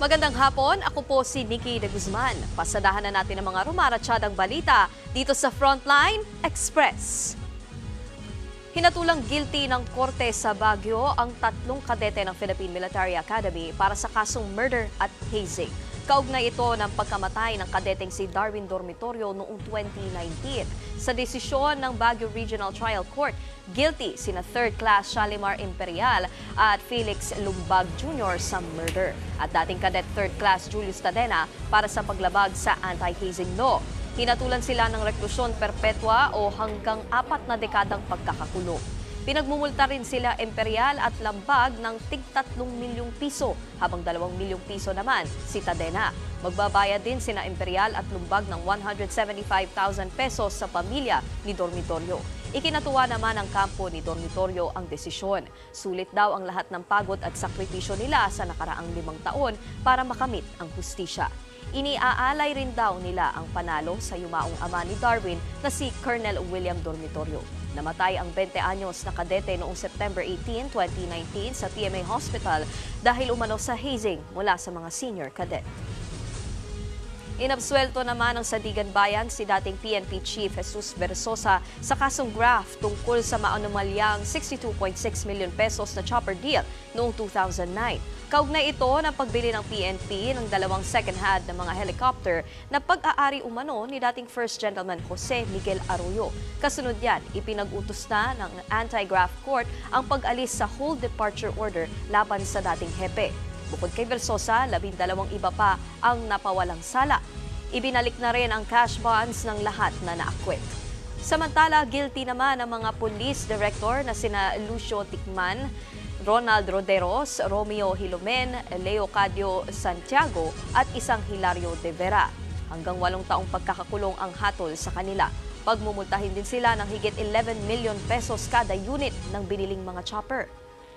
Magandang hapon, ako po si Nikki de Guzman. Pasadahan na natin ang mga rumaratsyadang balita dito sa Frontline Express. Hinatulang guilty ng korte sa Baguio ang tatlong kadete ng Philippine Military Academy para sa kasong murder at hazing. Kaugnay ito ng pagkamatay ng kadeteng si Darwin Dormitorio noong 2019. Sa desisyon ng Baguio Regional Trial Court, guilty sina third class Shalimar Imperial at Felix Lumbag Jr. sa murder at dating cadet third class Julius Tadena para sa paglabag sa anti-hazing law. Hinatulan sila ng reklusyon perpetua o hanggang apat na dekadang pagkakakulong. Pinagmumulta rin sila Imperial at Lambag ng tig 3 milyong piso, habang 2 milyong piso naman si Tadena. Magbabayad din sina Imperial at Lumbag ng 175,000 pesos sa pamilya ni Dormitorio. Ikinatuwa naman ng kampo ni Dormitorio ang desisyon. Sulit daw ang lahat ng pagod at sakripisyo nila sa nakaraang limang taon para makamit ang hustisya. Iniaalay rin daw nila ang panalo sa yumaong ama ni Darwin na si Colonel William Dormitorio. Namatay ang 20 anyos na kadete noong September 18, 2019 sa TMA Hospital dahil umano sa hazing mula sa mga senior cadet. Inabswelto naman ng Sadigan Bayan si dating PNP Chief Jesus Versosa sa kasong graft tungkol sa maanomalyang 62.6 million pesos na chopper deal noong 2009. Kaugnay ito ng pagbili ng PNP ng dalawang second-hand na mga helicopter na pag-aari umano ni dating First Gentleman Jose Miguel Arroyo. Kasunod yan, ipinag-utos na ng Anti-Graft Court ang pag-alis sa whole departure order laban sa dating hepe. Bukod kay Versosa, labindalawang iba pa ang napawalang sala. Ibinalik na rin ang cash bonds ng lahat na naakwit. Samantala, guilty naman ang mga police director na sina Lucio Tikman, Ronald Roderos, Romeo Hilomen, Leo Cadio Santiago at isang Hilario de Vera. Hanggang walong taong pagkakakulong ang hatol sa kanila. Pagmumultahin din sila ng higit 11 million pesos kada unit ng biniling mga chopper.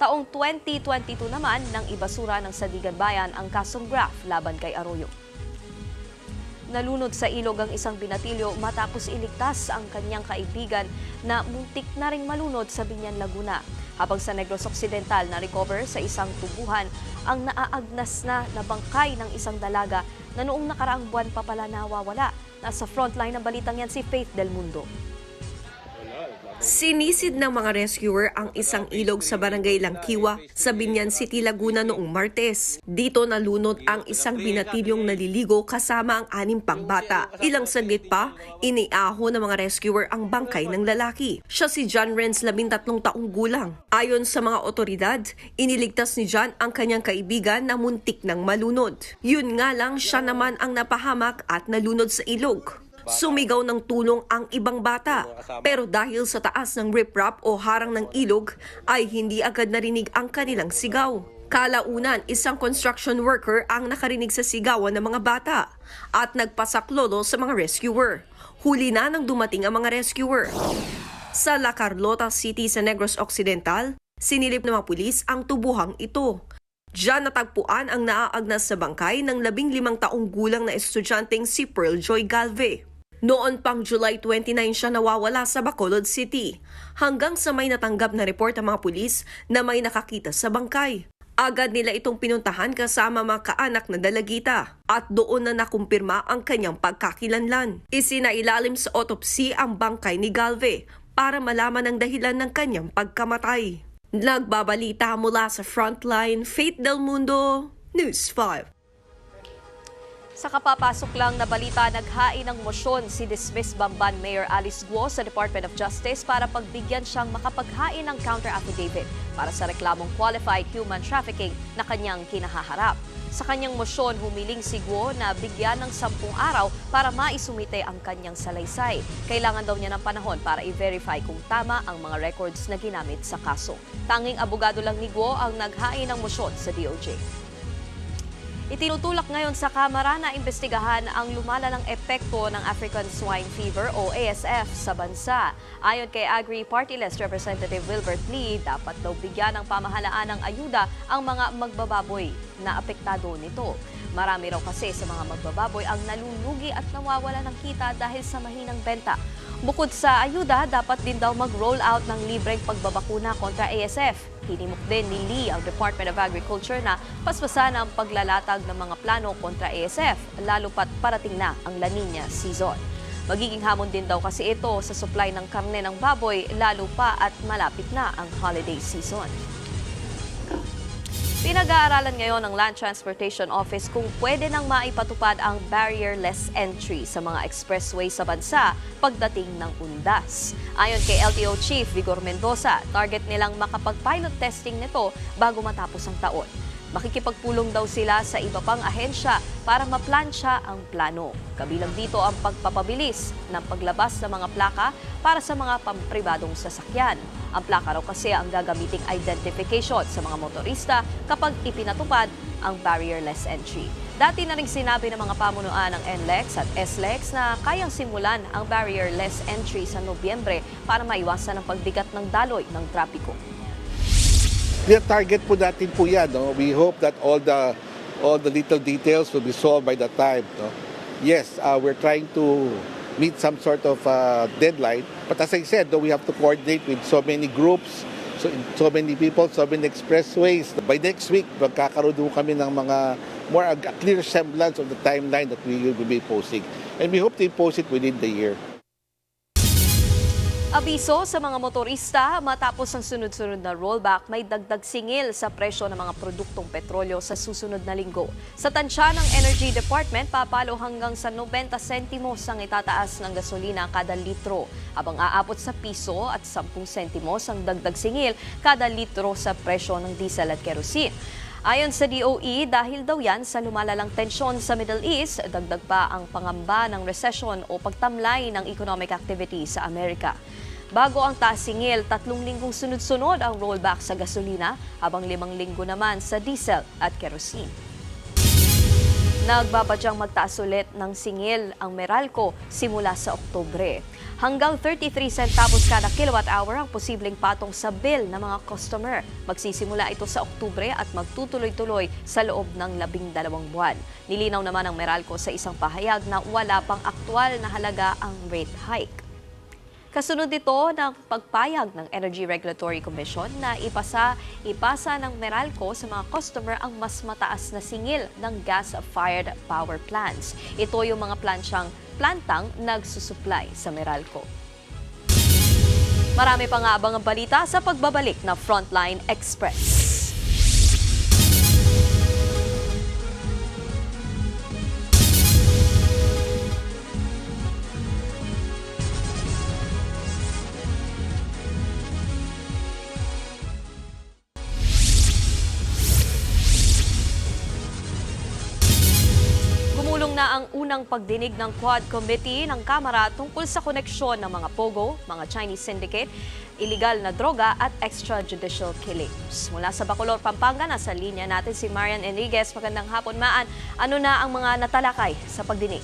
Taong 2022 naman nang ibasura ng Sadigan Bayan ang kasong graft laban kay Arroyo. Nalunod sa ilog ang isang binatilyo matapos iligtas ang kanyang kaibigan na muntik na ring malunod sa Binyan, Laguna. Habang sa Negros Occidental na recover sa isang tubuhan ang naaagnas na nabangkay ng isang dalaga na noong nakaraang buwan pa pala nawawala. Nasa frontline ng balitang yan si Faith Del Mundo. Sinisid ng mga rescuer ang isang ilog sa barangay Langkiwa sa Binyan City, Laguna noong Martes. Dito nalunod ang isang binatilyong naliligo kasama ang anim pang bata. Ilang saglit pa, iniaho ng mga rescuer ang bangkay ng lalaki. Siya si John Renz, 13 taong gulang. Ayon sa mga otoridad, iniligtas ni John ang kanyang kaibigan na muntik ng malunod. Yun nga lang siya naman ang napahamak at nalunod sa ilog. Sumigaw ng tulong ang ibang bata. Pero dahil sa taas ng riprap o harang ng ilog, ay hindi agad narinig ang kanilang sigaw. Kalaunan, isang construction worker ang nakarinig sa sigawan ng mga bata at nagpasaklolo sa mga rescuer. Huli na nang dumating ang mga rescuer. Sa La Carlota City sa Negros Occidental, sinilip ng mga pulis ang tubuhang ito. Diyan natagpuan ang naaagnas sa bangkay ng labing limang taong gulang na estudyanteng si Pearl Joy Galve. Noon pang July 29 siya nawawala sa Bacolod City, hanggang sa may natanggap na report ang mga pulis na may nakakita sa bangkay. Agad nila itong pinuntahan kasama mga kaanak na dalagita at doon na nakumpirma ang kanyang pagkakilanlan. Isinailalim sa autopsy ang bangkay ni Galve para malaman ang dahilan ng kanyang pagkamatay. Nagbabalita mula sa Frontline, Faith Del Mundo, News 5. Sa kapapasok lang na balita, naghain ng motion si dismissed Bamban Mayor Alice Guo sa Department of Justice para pagbigyan siyang makapaghain ng counter affidavit para sa reklamong qualified human trafficking na kanyang kinahaharap. Sa kanyang motion, humiling si Guo na bigyan ng sampung araw para maisumite ang kanyang salaysay. Kailangan daw niya ng panahon para i-verify kung tama ang mga records na ginamit sa kaso. Tanging abogado lang ni Guo ang naghain ng motion sa DOJ. Itinutulak ngayon sa Kamara na imbestigahan ang lumalalang epekto ng African Swine Fever o ASF sa bansa. Ayon kay Agri Party List Representative Wilbert Lee, dapat daw bigyan ng pamahalaan ng ayuda ang mga magbababoy na apektado nito. Marami raw kasi sa mga magbababoy ang nalulugi at nawawala ng kita dahil sa mahinang benta. Bukod sa ayuda, dapat din daw mag-roll out ng libreng pagbabakuna kontra ASF. Hinimok din ni Lee ang Department of Agriculture na paspasan ang paglalatag ng mga plano kontra ASF, lalo pat parating na ang La Nina season. Magiging hamon din daw kasi ito sa supply ng karne ng baboy, lalo pa at malapit na ang holiday season. Pinag-aaralan ngayon ng Land Transportation Office kung pwede nang maipatupad ang barrierless entry sa mga expressway sa bansa pagdating ng undas. Ayon kay LTO Chief Vigor Mendoza, target nilang makapag-pilot testing nito bago matapos ang taon. Makikipagpulong daw sila sa iba pang ahensya para maplansya ang plano. Kabilang dito ang pagpapabilis ng paglabas ng mga plaka para sa mga pampribadong sasakyan. Ang plaka raw kasi ang gagamiting identification sa mga motorista kapag ipinatupad ang barrierless entry. Dati na rin sinabi ng mga pamunuan ng NLEX at SLEX na kayang simulan ang barrierless entry sa Nobyembre para maiwasan ang pagbigat ng daloy ng trapiko. The target po natin po yan. No? We hope that all the all the little details will be solved by that time. No? Yes, uh, we're trying to meet some sort of uh, deadline. But as I said, no, we have to coordinate with so many groups, so, so many people, so many expressways. By next week, magkakaroon kami ng mga more a clear semblance of the timeline that we will be posting. And we hope to post it within the year. Abiso sa mga motorista, matapos ang sunod-sunod na rollback, may dagdag singil sa presyo ng mga produktong petrolyo sa susunod na linggo. Sa tansya ng Energy Department, papalo hanggang sa 90 sentimos ang itataas ng gasolina kada litro, habang aabot sa piso at 10 sentimos ang dagdag singil kada litro sa presyo ng diesel at kerosene. Ayon sa DOE, dahil daw yan sa lumalalang tensyon sa Middle East, dagdag pa ang pangamba ng recession o pagtamlay ng economic activity sa Amerika. Bago ang taas singil, tatlong linggong sunod-sunod ang rollback sa gasolina, habang limang linggo naman sa diesel at kerosene. Nagbabadyang magtaas ulit ng singil ang Meralco simula sa Oktubre. Hanggang 33 centavos kada kilowatt hour ang posibleng patong sa bill ng mga customer. Magsisimula ito sa Oktubre at magtutuloy-tuloy sa loob ng labing dalawang buwan. Nilinaw naman ng Meralco sa isang pahayag na wala pang aktwal na halaga ang rate hike. Kasunod ito ng pagpayag ng Energy Regulatory Commission na ipasa, ipasa ng Meralco sa mga customer ang mas mataas na singil ng gas-fired power plants. Ito yung mga plansyang plantang nagsusupply sa Meralco. Marami pa nga balita sa pagbabalik na Frontline Express. Na ang unang pagdinig ng Quad Committee ng Kamara tungkol sa koneksyon ng mga POGO, mga Chinese syndicate, illegal na droga at extrajudicial killings. Mula sa Bacolor, Pampanga, nasa linya natin si Marian Enriquez. Magandang hapon, Maan. Ano na ang mga natalakay sa pagdinig?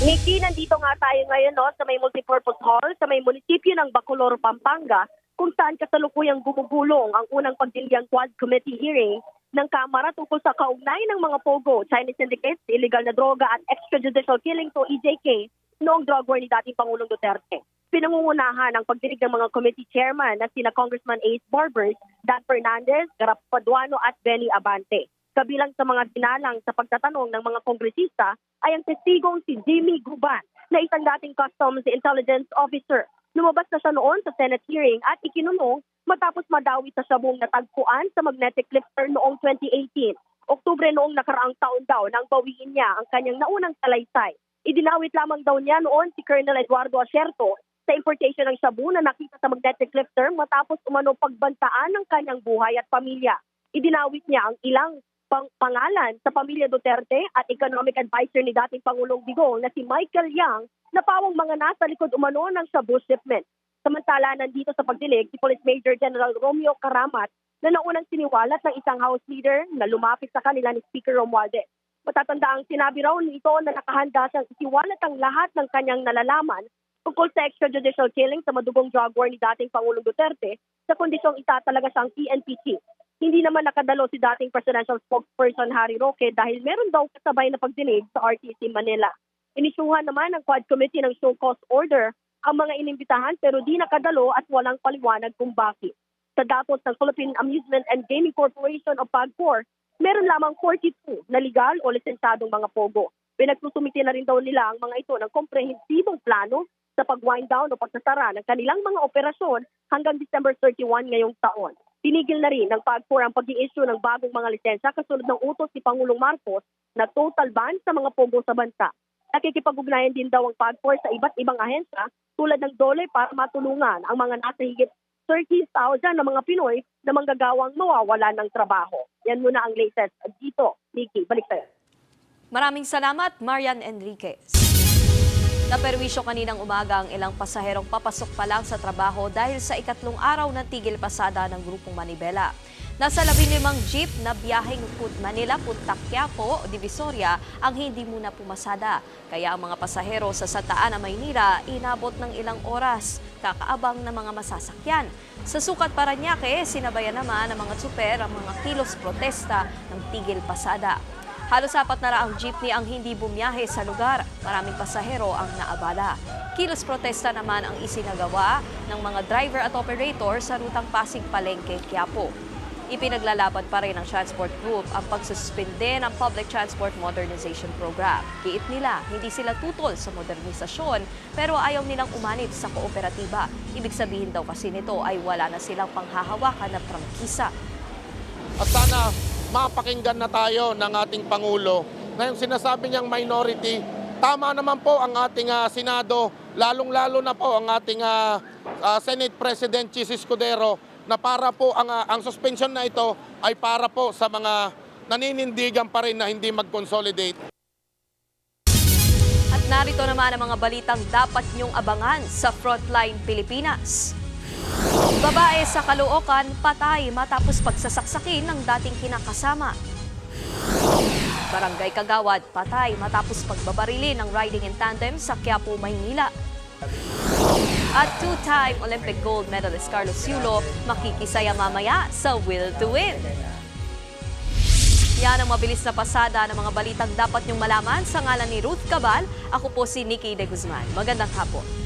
Nikki, nandito nga tayo ngayon no, sa may multipurpose hall sa may munisipyo ng Bacolor, Pampanga kung saan kasalukuyang gumugulong ang unang pagdiligang Quad Committee hearing ng Kamara tungkol sa kaugnay ng mga POGO, Chinese syndicates, illegal na droga at extrajudicial killing to EJK noong drug war ni dating Pangulong Duterte. Pinangungunahan ang pagdinig ng mga committee chairman na sina Congressman Ace Barbers, Dan Fernandez, Garap Paduano at Benny Abante. Kabilang sa mga dinalang sa pagtatanong ng mga kongresista ay ang testigong si Jimmy Guban na isang dating Customs Intelligence Officer. Lumabas na siya noon sa Senate hearing at ikinulong matapos madawi sa sabong natagpuan sa magnetic lifter noong 2018. Oktubre noong nakaraang taon daw nang bawiin niya ang kanyang naunang salaysay. Idinawit lamang daw niya noon si Colonel Eduardo Asierto sa importation ng shabu na nakita sa magnetic lifter matapos umano pagbantaan ng kanyang buhay at pamilya. Idinawit niya ang ilang pang pangalan sa pamilya Duterte at economic advisor ni dating Pangulong Digong na si Michael Yang na pawang mga nasa likod umano ng shabu shipment. Samantala, nandito sa pagdilig si Police Major General Romeo Karamat na naunang siniwalat ng isang House leader na lumapit sa kanila ni Speaker Romualdez. Matatanda ang sinabi raw nito na nakahanda siyang isiwalat ang lahat ng kanyang nalalaman tungkol sa extrajudicial killing sa madugong drug war ni dating Pangulong Duterte sa kondisyong itatalaga siyang PNPC. hindi naman nakadalo si dating presidential spokesperson Harry Roque dahil meron daw kasabay na pagdinig sa RTC Manila. Inisyuhan naman ng Quad Committee ng show cause order ang mga inimbitahan pero di nakadalo at walang paliwanag kung bakit. Sa datos ng Philippine Amusement and Gaming Corporation o PAGCOR, meron lamang 42 na legal o lisensyadong mga pogo. Pinagsusumiti na rin daw nila ang mga ito ng komprehensibong plano sa pag-wind down o pagsasara ng kanilang mga operasyon hanggang December 31 ngayong taon. Tinigil na rin ng PAGCOR ang pag issue ng bagong mga lisensya kasunod ng utos ni Pangulong Marcos na total ban sa mga pogo sa bansa. Nakikipag-ugnayan din daw ang PAGCOR sa iba't ibang ahensya tulad ng DOLE para matulungan ang mga nasa higit 30,000 na mga Pinoy na manggagawang mawawala ng trabaho. Yan muna ang latest dito. Nikki, balik tayo. Maraming salamat, Marian Enriquez. Naperwisyo kaninang umaga ang ilang pasaherong papasok pa lang sa trabaho dahil sa ikatlong araw ng tigil pasada ng grupong Manibela. Nasa 15 jeep na biyaheng Manila, Punta Quiapo, Divisoria ang hindi muna pumasada. Kaya ang mga pasahero sa Santa Ana, Maynila inabot ng ilang oras kakaabang ng mga masasakyan. Sa Sukat Paranaque, sinabayan naman ng mga tsuper ang mga kilos protesta ng tigil pasada. Halos apat na raang jeepney ang hindi bumiyahe sa lugar. Maraming pasahero ang naabala. Kilos protesta naman ang isinagawa ng mga driver at operator sa rutang Pasig Palengke, Quiapo. Ipinaglalaban pa rin ng Transport Group ang pagsuspinde ng Public Transport Modernization Program. Giit nila, hindi sila tutol sa modernisasyon pero ayaw nilang umanib sa kooperatiba. Ibig sabihin daw kasi nito ay wala na silang panghahawakan na prangkisa. At sana mapakinggan na tayo ng ating Pangulo na yung sinasabi niyang minority, tama naman po ang ating ah, Senado, lalong-lalo na po ang ating ah, ah, Senate President Chis Escudero na para po ang, ah, ang suspension na ito ay para po sa mga naninindigan pa rin na hindi mag-consolidate. At narito naman ang mga balitang dapat niyong abangan sa Frontline Pilipinas. Babae sa Caloocan, patay matapos pagsasaksakin ng dating kinakasama. Barangay Kagawad, patay matapos pagbabarili ng riding in tandem sa Quiapo, Maynila. At two-time Olympic gold medalist Carlos Yulo makikisaya mamaya sa Will to Win. Yan ang mabilis na pasada ng mga balitang dapat niyong malaman sa ngalan ni Ruth Cabal. Ako po si Nikki De Guzman. Magandang hapon.